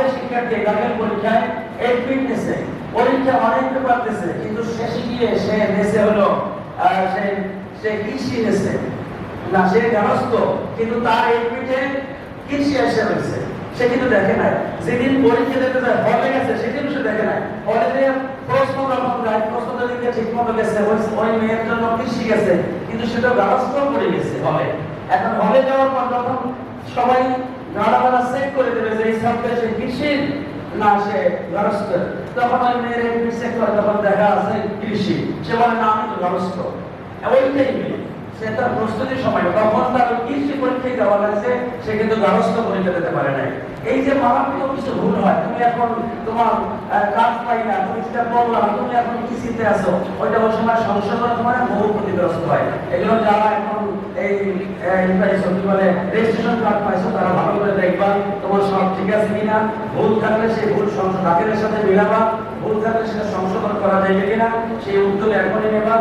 শিক্ষার্থী দাখিল পরীক্ষায় এইট নিছে। পরীক্ষা অনেক পেপার কিন্তু শেষে গিয়ে সে নেছে হলো সে সে কৃষি নেছে। না, সে গৃহস্থ কিন্তু তার এইট কৃষি এসে রয়েছে সে কিন্তু দেখে নাই। যেদিন পরীক্ষা দিতে যায় হলে গেছে সেদিন সে দেখে নাই। হলে যে প্রশ্ন যখন যায় প্রশ্ন দিকে ঠিক মতো গেছে, ওই মেয়ের জন্য কৃষি গেছে, কিন্তু সেটা গৃহস্থ পড়ে গেছে, হলে। এখন হলে যাওয়ার পর যখন সবাই এই কৃষি। পরীক্ষায় সে কিন্তু দিতে এই যে মারাত্মক কিছু ভুল হয়, তুমি এখন তোমার কাজ পাই না, তুমি যেটা বললাম তুমি এখন কৃষিতে আছো, ওইটা ওই সময় সংশোধন তোমার বহু ক্ষতিগ্রস্ত হয়। এগুলো যারা পাইছো, কি রেজিস্ট্রেশন পাইছো তারা ভালো করে দেখবা তোমার সব ঠিক আছে কিনা। ভুল থাকলে সেই ভুল সাথে মিলাবা। ভুল থাকলে সংশোধন করা যাবে কিনা সেই উদ্যোগ এখনই নেবা।